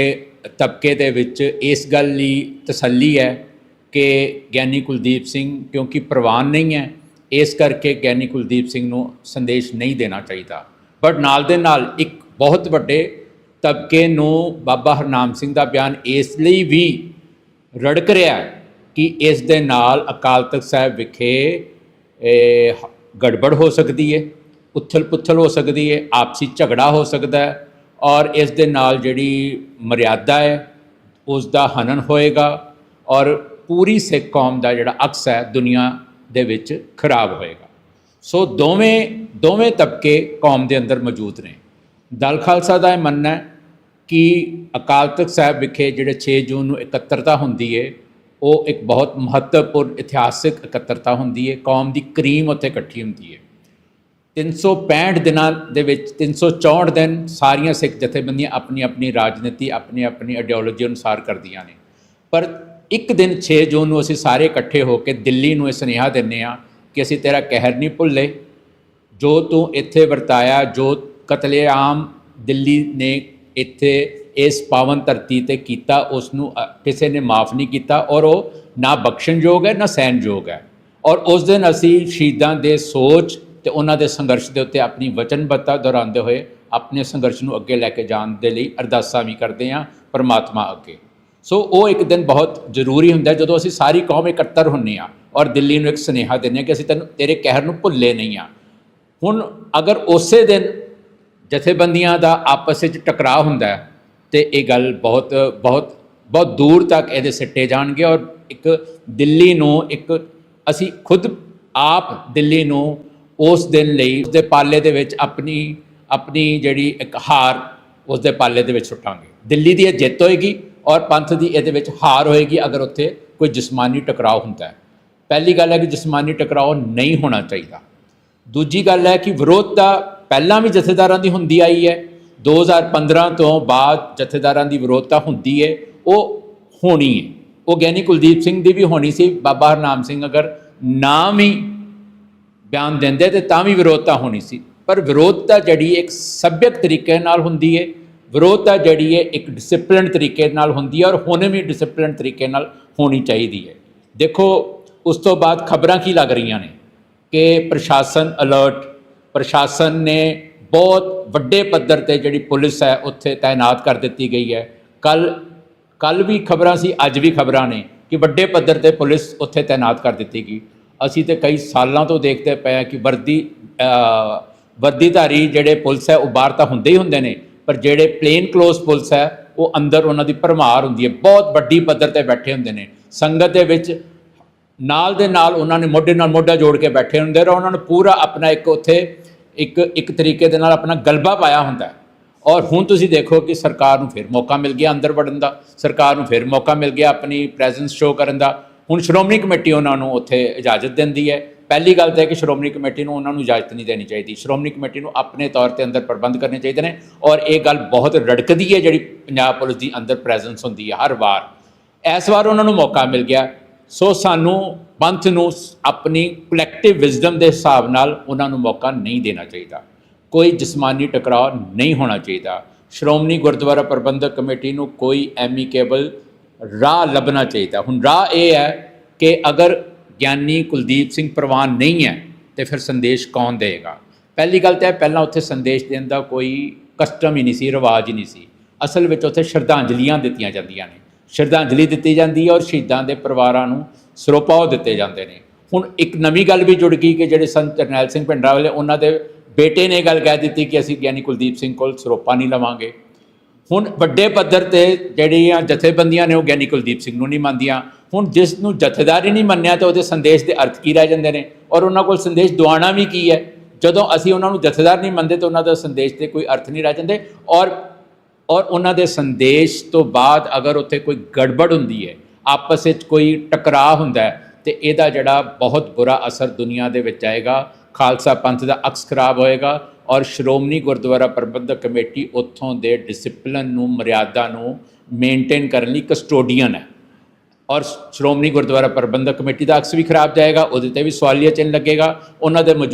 ਤਬਕੇ ਦੇ ਵਿੱਚ ਇਸ ਗੱਲ ਲਈ ਤਸੱਲੀ ਹੈ ਕਿ ਗਿਆਨੀ ਕੁਲਦੀਪ ਸਿੰਘ, ਕਿਉਂਕਿ ਪ੍ਰਵਾਨ ਨਹੀਂ ਹੈ, ਇਸ ਕਰਕੇ ਗਿਆਨੀ ਕੁਲਦੀਪ ਸਿੰਘ ਨੂੰ ਸੰਦੇਸ਼ ਨਹੀਂ ਦੇਣਾ ਚਾਹੀਦਾ। ਬਟ ਨਾਲ ਦੇ ਨਾਲ ਇੱਕ ਬਹੁਤ ਵੱਡੇ ਤਬਕੇ ਨੂੰ ਬਾਬਾ ਹਰਨਾਮ ਸਿੰਘ ਦਾ ਬਿਆਨ ਇਸ ਲਈ ਵੀ ਰੜਕ ਰਿਹਾ ਕਿ ਇਸ ਦੇ ਨਾਲ ਅਕਾਲ ਤਖਤ ਸਾਹਿਬ ਵਿਖੇ ਗੜਬੜ ਹੋ ਸਕਦੀ ਹੈ ਉਥਲ ਪੁਥਲ ਹੋ ਸਕਦੀ ਹੈ, ਆਪਸੀ ਝਗੜਾ ਹੋ ਸਕਦਾ ਹੈ ਔਰ ਇਸ ਦੇ ਨਾਲ ਜਿਹੜੀ ਮਰਿਆਦਾ ਹੈ, ਉਸ ਦਾ ਹਨਨ ਹੋਏਗਾ ਔਰ ਪੂਰੀ ਸਿੱਖ ਕੌਮ ਦਾ ਜਿਹੜਾ ਅਕਸ ਹੈ ਦੁਨੀਆ ਦੇ ਵਿੱਚ ਖਰਾਬ ਹੋਏਗਾ। ਸੋ ਦੋਵੇਂ ਦੋਵੇਂ ਤਬਕੇ ਕੌਮ ਦੇ ਅੰਦਰ ਮੌਜੂਦ ਨੇ। ਦਲ ਖਾਲਸਾ ਦਾ ਇਹ ਮੰਨਣਾ ਹੈ ਕਿ ਅਕਾਲ ਤਖਤ ਸਾਹਿਬ ਵਿਖੇ ਜਿਹੜੇ 6 ਜੂਨ ਨੂੰ ਇਕੱਤਰਤਾ ਹੁੰਦੀ ਹੈ ਉਹ ਇੱਕ ਬਹੁਤ ਮਹੱਤਵਪੂਰਨ ਇਤਿਹਾਸਿਕ ਇਕੱਤਰਤਾ ਹੁੰਦੀ ਹੈ ਕੌਮ ਦੀ ਕਰੀਮ ਉੱਥੇ ਇਕੱਠੀ ਹੁੰਦੀ ਹੈ 365 ਦਿਨਾਂ ਦੇ ਵਿੱਚ 364 ਦਿਨ ਸਾਰੀਆਂ ਸਿੱਖ ਜਥੇਬੰਦੀਆਂ ਆਪਣੀ ਆਪਣੀ ਰਾਜਨੀਤੀ ਆਪਣੀ ਆਪਣੀ ਆਈਡੀਓਲੋਜੀ ਅਨੁਸਾਰ ਕਰਦੀਆਂ ਨੇ। ਪਰ ਇੱਕ ਦਿਨ 6 ਜੂਨ ਨੂੰ ਅਸੀਂ ਸਾਰੇ ਇਕੱਠੇ ਹੋ ਕੇ ਦਿੱਲੀ ਨੂੰ ਇਹ ਸੁਨੇਹਾ ਦਿੰਨੇ ਆ ਕਿ ਅਸੀਂ ਤੇਰਾ ਕਹਿਰ ਨਹੀਂ ਭੁੱਲੇ। ਜੋ ਤੂੰ ਇੱਥੇ ਵਰਤਾਇਆ, ਜੋ ਕਤਲੇਆਮ ਦਿੱਲੀ ਨੇ ਇੱਥੇ ਇਸ ਪਾਵਨ ਧਰਤੀ ਤੇ ਕੀਤਾ ਉਸ ਨੂੰ ਕਿਸੇ ਨੇ ਮਾਫ ਨਹੀਂ ਕੀਤਾ ਔਰ ਉਹ ਨਾ ਬਖਸ਼ਣਯੋਗ ਹੈ, ਨਾ ਸਹਿਣਯੋਗ ਹੈ। ਔਰ ਉਸ ਦਿਨ ਅਸੀਂ ਸ਼ਹੀਦਾਂ ਦੇ ਸੋਚ ਤੇ ਉਹਨਾਂ ਦੇ ਸੰਘਰਸ਼ ਦੇ ਉੱਤੇ ਆਪਣੀ ਵਚਨਬੱਧਤਾ ਦੁਹਰਾਉਂਦੇ ਹੋਏ ਆਪਣੇ ਸੰਘਰਸ਼ ਨੂੰ ਅੱਗੇ ਲੈ ਕੇ ਜਾਣ ਦੇ ਲਈ ਅਰਦਾਸਾਂ ਵੀ ਕਰਦੇ ਹਾਂ ਪਰਮਾਤਮਾ ਅੱਗੇ। ਸੋ ਉਹ ਇੱਕ ਦਿਨ ਬਹੁਤ ਜ਼ਰੂਰੀ ਹੁੰਦਾ ਜਦੋਂ ਅਸੀਂ ਸਾਰੀ ਕੌਮ ਇਕੱਤਰ ਹੁੰਨੇ ਆ ਔਰ ਦਿੱਲੀ ਨੂੰ ਇੱਕ ਸੁਨੇਹਾ ਦਿੰਦੇ ਹਾਂ ਕਿ ਅਸੀਂ ਤੈਨੂੰ, ਤੇਰੇ ਕਹਿਰ ਨੂੰ ਭੁੱਲੇ ਨਹੀਂ ਆ ਹੁਣ ਅਗਰ ਉਸੇ ਦਿਨ ਜਥੇਬੰਦੀਆਂ ਦਾ ਆਪਸ ਵਿੱਚ ਟਕਰਾਅ ਹੁੰਦਾ ਹੈ, ਤੇ ਇਹ ਗੱਲ ਬਹੁਤ ਬਹੁਤ ਬਹੁਤ ਦੂਰ ਤੱਕ ਇਹਦੇ ਸਿੱਟੇ ਜਾਣਗੇ ਔਰ ਇੱਕ ਦਿੱਲੀ ਨੂੰ ਇੱਕ, ਅਸੀਂ ਖੁਦ ਆਪ ਦਿੱਲੀ ਨੂੰ ਉਸ ਦਿਨ ਲਈ, ਉਸ ਦੇ ਪਾਲੇ ਦੇ ਵਿੱਚ ਆਪਣੀ ਆਪਣੀ ਜਿਹੜੀ ਇੱਕ ਹਾਰ ਉਸ ਦੇ ਪਾਲੇ ਦੇ ਵਿੱਚ ਸੁੱਟਾਂਗੇ। ਦਿੱਲੀ ਦੀ ਇਹ ਜਿੱਤ ਹੋਏਗੀ। ਔਰ ਪੰਥ ਦੀ ਇਹਦੇ ਵਿੱਚ ਹਾਰ ਹੋਏਗੀ ਅਗਰ ਉੱਥੇ ਕੋਈ ਜਿਸਮਾਨੀ ਟਕਰਾਅ ਹੁੰਦਾ ਹੈ। ਪਹਿਲੀ ਗੱਲ ਹੈ ਕਿ ਜਿਸਮਾਨੀ ਟਕਰਾਅ ਨਹੀਂ ਹੋਣਾ ਚਾਹੀਦਾ। ਦੂਜੀ ਗੱਲ ਹੈ ਕਿ ਵਿਰੋਧਤਾ ਪਹਿਲਾਂ ਵੀ ਜਥੇਦਾਰਾਂ ਦੀ ਹੁੰਦੀ ਆਈ ਹੈ। 2015 ਤੋਂ ਬਾਅਦ ਜਥੇਦਾਰਾਂ ਦੀ ਵਿਰੋਧਤਾ ਹੁੰਦੀ ਹੈ। ਉਹ ਹੋਣੀ ਹੈ। ਉਹ ਗਿਆਨੀ ਕੁਲਦੀਪ ਸਿੰਘ ਦੀ ਵੀ ਹੋਣੀ ਸੀ। ਬਾਬਾ ਹਰਨਾਮ ਸਿੰਘ ਅਗਰ ਨਾਮ ਹੀ ਬਿਆਨ ਦਿੰਦੇ ਤੇ ਤਾਂ ਵੀ ਵਿਰੋਧਤਾ ਹੋਣੀ ਸੀ। ਪਰ ਵਿਰੋਧਤਾ ਜਿਹੜੀ ਇੱਕ ਸੱਭਿਅਕ ਤਰੀਕੇ ਨਾਲ ਹੁੰਦੀ ਹੈ। ਵਿਰੋਧਤਾ ਜਿਹੜੀ ਹੈ ਇੱਕ ਡਿਸਪਲਿਨ ਤਰੀਕੇ ਨਾਲ ਹੁੰਦੀ ਹੈ ਔਰ ਹੁਣ ਵੀ ਡਿਸਪਲਿਨ ਤਰੀਕੇ ਨਾਲ ਹੋਣੀ ਚਾਹੀਦੀ ਹੈ। ਦੇਖੋ, ਉਸ ਤੋਂ ਬਾਅਦ ਖਬਰਾਂ ਕੀ ਲੱਗ ਰਹੀਆਂ ਨੇ? ਕਿ ਪ੍ਰਸ਼ਾਸਨ ਅਲਰਟ ਪ੍ਰਸ਼ਾਸਨ ਨੇ ਬਹੁਤ ਵੱਡੇ ਪੱਧਰ ਤੇ ਜਿਹੜੀ ਪੁਲਿਸ ਹੈ, ਉੱਥੇ ਤਾਇਨਾਤ ਕਰ ਦਿੱਤੀ ਗਈ ਹੈ। ਕੱਲ ਕੱਲ ਵੀ ਖਬਰਾਂ ਸੀ, ਅੱਜ ਵੀ ਖਬਰਾਂ ਨੇ ਕਿ ਵੱਡੇ ਪੱਧਰ ਤੇ ਪੁਲਿਸ ਉੱਥੇ ਤਾਇਨਾਤ ਕਰ ਦਿੱਤੀ ਗਈ। ਅਸੀਂ ਤੇ ਕਈ ਸਾਲਾਂ ਤੋਂ ਦੇਖਦੇ ਪਏ ਹਾਂ ਕਿ ਵਰਦੀ ਵਰਦੀਧਾਰੀ ਜਿਹੜੇ ਪੁਲਿਸ ਹੈ, ਉਹ ਬਾਹਰ ਤਾਂ ਹੁੰਦੇ ਹੀ ਹੁੰਦੇ ਨੇ। ਪਰ ਜਿਹੜੇ ਪਲੇਨ ਕਲੋਜ਼ ਪੁਲਿਸ ਹੈ, ਉਹ ਅੰਦਰ ਉਹਨਾਂ ਦੀ ਭਰਮਾਰ ਹੁੰਦੀ ਹੈ। ਬਹੁਤ ਵੱਡੀ ਪੱਧਰ ਤੇ ਬੈਠੇ ਹੁੰਦੇ ਨੇ। ਸੰਗਤ ਦੇ ਵਿੱਚ ਨਾਲ ਦੇ ਨਾਲ ਉਹਨਾਂ ਨੇ ਮੋਢੇ ਨਾਲ ਮੋਢਾ ਜੋੜ ਕੇ ਬੈਠੇ ਹੁੰਦੇ ਔਰ ਉਹਨਾਂ ਨੂੰ ਪੂਰਾ ਆਪਣਾ ਇੱਕ ਉੱਥੇ ਇੱਕ ਇੱਕ ਤਰੀਕੇ ਦੇ ਨਾਲ ਆਪਣਾ ਗਲਬਾ ਪਾਇਆ ਹੁੰਦਾ ਔਰ ਹੁਣ ਤੁਸੀਂ ਦੇਖੋ ਕਿ ਸਰਕਾਰ ਨੂੰ ਫਿਰ ਮੌਕਾ ਮਿਲ ਗਿਆ ਅੰਦਰ ਵੜਨ ਦਾ। ਸਰਕਾਰ ਨੂੰ ਫਿਰ ਮੌਕਾ ਮਿਲ ਗਿਆ ਆਪਣੀ ਪ੍ਰੈਜ਼ੈਂਸ ਸ਼ੋ ਕਰਨ ਦਾ। ਹੁਣ ਸ਼੍ਰੋਮਣੀ ਕਮੇਟੀ ਉਹਨਾਂ ਨੂੰ ਉੱਥੇ ਇਜਾਜ਼ਤ ਦਿੰਦੀ ਹੈ। ਪਹਿਲੀ ਗੱਲ ਤਾਂ ਹੈ ਕਿ ਸ਼੍ਰੋਮਣੀ ਕਮੇਟੀ ਨੂੰ ਉਹਨਾਂ ਨੂੰ ਇਜਾਜ਼ਤ ਨਹੀਂ ਦੇਣੀ ਚਾਹੀਦੀ। ਸ਼੍ਰੋਮਣੀ ਕਮੇਟੀ ਨੂੰ ਆਪਣੇ ਤੌਰ ਤੇ ਅੰਦਰ ਪ੍ਰਬੰਧ ਕਰਨੇ ਚਾਹੀਦੇ ਨੇ ਔਰ ਇਹ ਗੱਲ ਬਹੁਤ ਰੜਕਦੀ ਹੈ ਜਿਹੜੀ ਪੰਜਾਬ ਪੁਲਿਸ ਦੀ ਅੰਦਰ ਪ੍ਰੈਜ਼ੈਂਸ ਹੁੰਦੀ ਹੈ ਹਰ ਵਾਰ। ਇਸ ਵਾਰ ਉਹਨਾਂ ਨੂੰ ਮੌਕਾ ਮਿਲ ਗਿਆ। ਸੋ ਸਾਨੂੰ ਪੰਥ ਨੂੰ ਆਪਣੀ ਕਲੈਕਟਿਵ ਵਿਜ਼ਡਮ ਦੇ ਹਿਸਾਬ ਨਾਲ ਉਹਨਾਂ ਨੂੰ ਮੌਕਾ ਨਹੀਂ ਦੇਣਾ ਚਾਹੀਦਾ। ਕੋਈ ਜਿਸਮਾਨੀ ਟਕਰਾਅ ਨਹੀਂ ਹੋਣਾ ਚਾਹੀਦਾ। ਸ਼੍ਰੋਮਣੀ ਗੁਰਦੁਆਰਾ ਪ੍ਰਬੰਧਕ ਕਮੇਟੀ ਨੂੰ ਕੋਈ ਐਮੀਕੇਬਲ ਰਾਹ ਲੱਭਣਾ ਚਾਹੀਦਾ। ਹੁਣ ਰਾਹ ਇਹ ਹੈ ਕਿ ਅਗਰ ਗਿਆਨੀ ਕੁਲਦੀਪ ਸਿੰਘ ਪ੍ਰਵਾਨ ਨਹੀਂ ਹੈ ਤੇ ਫਿਰ ਸੰਦੇਸ਼ ਕੌਣ ਦੇਗਾ ਪਹਿਲੀ ਗੱਲ ਤਾਂ ਇਹ ਪਹਿਲਾਂ ਉੱਥੇ ਸੰਦੇਸ਼ ਦੇਣ ਦਾ ਕੋਈ ਕਸਟਮ ਹੀ ਨਹੀਂ ਸੀ, ਰਿਵਾਜ ਹੀ ਨਹੀਂ ਸੀ। ਅਸਲ ਵਿੱਚ ਉੱਥੇ ਸ਼ਰਧਾਂਜਲੀਆਂ ਦਿੱਤੀਆਂ ਜਾਂਦੀਆਂ ਨੇ। ਸ਼ਰਧਾਂਜਲੀ ਦਿੱਤੀ ਜਾਂਦੀ ਹੈ ਔਰ ਸ਼ਹੀਦਾਂ ਦੇ ਪਰਿਵਾਰਾਂ ਨੂੰ ਸਰੋਪਾਓ ਦਿੱਤੇ ਜਾਂਦੇ ਨੇ। ਹੁਣ ਇੱਕ ਨਵੀਂ ਗੱਲ ਵੀ ਜੁੜ ਗਈ ਕਿ ਜਿਹੜੇ ਸੰਤ ਜਰਨੈਲ ਸਿੰਘ ਭਿੰਡਰਾ ਵਾਲੇ ਉਹਨਾਂ ਦੇ ਬੇਟੇ ਨੇ ਇਹ ਗੱਲ ਕਹਿ ਦਿੱਤੀ ਕਿ ਅਸੀਂ ਗਿਆਨੀ ਕੁਲਦੀਪ ਸਿੰਘ ਕੋਲ ਸਰੋਪਾ ਨਹੀਂ ਲਵਾਂਗੇ। ਹੁਣ ਵੱਡੇ ਪੱਧਰ ਤੇ ਜਿਹੜੀਆਂ ਜਥੇਬੰਦੀਆਂ ਨੇ ਉਹ ਗਿਆਨੀ ਕੁਲਦੀਪ ਸਿੰਘ ਨੂੰ ਨਹੀਂ ਮੰਨਦੀਆਂ। ਹੁਣ ਜਿਸ ਨੂੰ ਜਥੇਦਾਰੀ ਨਹੀਂ ਮੰਨਿਆ ਤਾਂ ਉਹਦੇ ਸੰਦੇਸ਼ ਦੇ ਅਰਥ ਕੀ ਰਹਿ ਜਾਂਦੇ ਨੇ? ਔਰ ਉਹਨਾਂ ਕੋਲ ਸੰਦੇਸ਼ ਦਵਾਣਾ ਵੀ ਕੀ ਹੈ? ਜਦੋਂ ਅਸੀਂ ਉਹਨਾਂ ਨੂੰ ਜਥੇਦਾਰ ਨਹੀਂ ਮੰਨਦੇ ਤਾਂ ਉਹਨਾਂ ਦਾ ਸੰਦੇਸ਼ ਦੇ ਕੋਈ ਅਰਥ ਨਹੀਂ ਰਹਿ ਜਾਂਦੇ। ਔਰ ਔਰ ਉਹਨਾਂ ਦੇ ਸੰਦੇਸ਼ ਤੋਂ ਬਾਅਦ ਅਗਰ ਉੱਥੇ ਕੋਈ ਗੜਬੜ ਹੁੰਦੀ ਹੈ, ਆਪਸ ਵਿੱਚ ਕੋਈ ਟਕਰਾਅ ਹੁੰਦਾ ਹੈ, ਤੇ ਇਹਦਾ ਜਿਹੜਾ ਬਹੁਤ ਬੁਰਾ ਅਸਰ ਦੁਨੀਆ ਦੇ ਵਿੱਚ ਆਏਗਾ। ਖਾਲਸਾ ਪੰਥ ਦਾ ਅਕਸ ਖਰਾਬ ਹੋਏਗਾ। ਔਰ ਸ਼੍ਰੋਮਣੀ ਗੁਰਦੁਆਰਾ ਪ੍ਰਬੰਧਕ ਕਮੇਟੀ ਉੱਥੋਂ ਦੇ ਡਿਸਪਲਿਨ ਨੂੰ, ਮਰਿਆਦਾ ਨੂੰ ਮੇਨਟੇਨ ਕਰਨ ਲਈ ਕਸਟੋਡੀਅਨ ਹੈ। ਔਰ ਸ਼੍ਰੋਮਣੀ ਗੁਰਦੁਆਰਾ ਪ੍ਰਬੰਧਕ ਕਮੇਟੀ ਦਾ ਅਕਸ ਵੀ ਖਰਾਬ ਜਾਏਗਾ, ਉਹਦੇ ਤੇ ਵੀ ਸਵਾਲੀਆ ਚਿੰਨ੍ਹ ਲੱਗੇਗਾ, ਉਹਨਾਂ ਦੇ ਮੌਜੂਦਾ